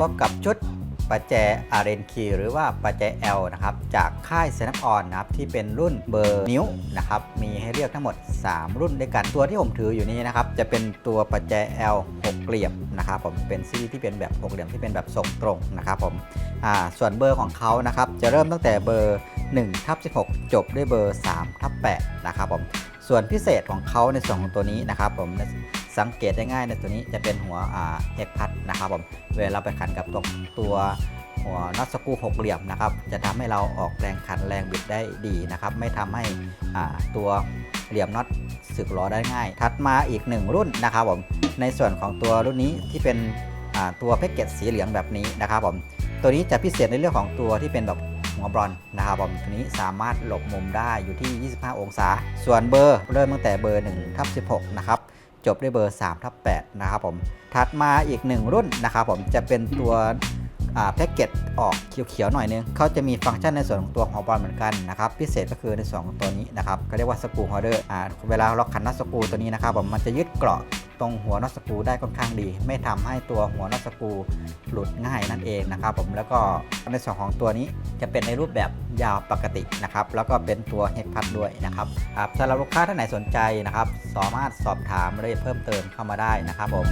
พบกับชุดประแจ RNK หรือว่าประแจ L นะครับ จากค่ายเซนับออนนะครับ ที่เป็นรุ่นเบอร์นิ้วนะครับ มีให้เลือกทั้งหมด 3 รุ่นด้วยกัน ตัวที่ผมถืออยู่นี้นะครับ จะเป็นตัวประแจ L 6เหลี่ยมนะครับผมเป็นซีที่เป็นแบบ6เหลี่ยมที่เป็นแบบทรงตรงนะครับผมอ่าส่วนเบอร์ของเขานะครับ จะเริ่มตั้งแต่เบอร์1ทับ16 จบด้วยเบอร์3ทับ8นะครับผมส่วนพิเศษของเขาในส่วนของตัวนี้นะครับผม สังเกตได้ง่ายในตัวนี้จะเป็นหัวเอกพัดนะครับผมเวลาเราไปขันกับตัวตัวหัวน็อตสกูหกเหลี่ยมนะครับ จะทำให้เราออกแรงขันแรงบิดได้ดีนะครับ ไม่ทำให้ตัวเหลี่ยมน็อตสึกล้อได้ง่าย ถัดมาอีกหนึ่งรุ่นนะครับผมในส่วนของตัวรุ่นนี้ที่เป็นตัวแพ็กเกจสีเหลืองแบบนี้นะครับผมตัวนี้จะพิเศษในเรื่องของตัวที่เป็นแบบหัวบอลนะครับผมตัวนี้สามารถหลบมุมได้อยู่ที่ 25 องศา ส่วนเบอร์เริ่มตั้งแต่เบอร์1ทับ16 นะครับ จบด้วยเบอร์3ทับ8นะครับผมถัดมาอีก 1 รุ่นนะครับผมจะเป็นตัวแพ็กเกจออกเขียวๆหน่อยนึงเขาจะมีฟังก์ชันในส่วนของตัวหัวบอลเหมือนกันนะครับพิเศษก็คือในส่วนของตัวนี้นะครับเขาเรียกว่าสกูฮอลเดอร์เวลาเราขันน็อตสกูตัวนี้นะครับผมมันจะยึดเกราะ ตรงหัวน็อตสกรูได้ค่อนข้างดี ไม่ทำให้ตัวหัวน็อตสกรูหลุดง่ายนั่นเองนะครับผมแล้วก็ในส่วนของตัวนี้จะเป็นในรูปแบบยาวปกตินะครับแล้วก็เป็นตัวเฮกพัดด้วยนะครับครับสำหรับลูกค้าท่านไหนสนใจนะครับ สามารถสอบถามรายละเอียดเพิ่มเติมเข้ามาได้นะครับผม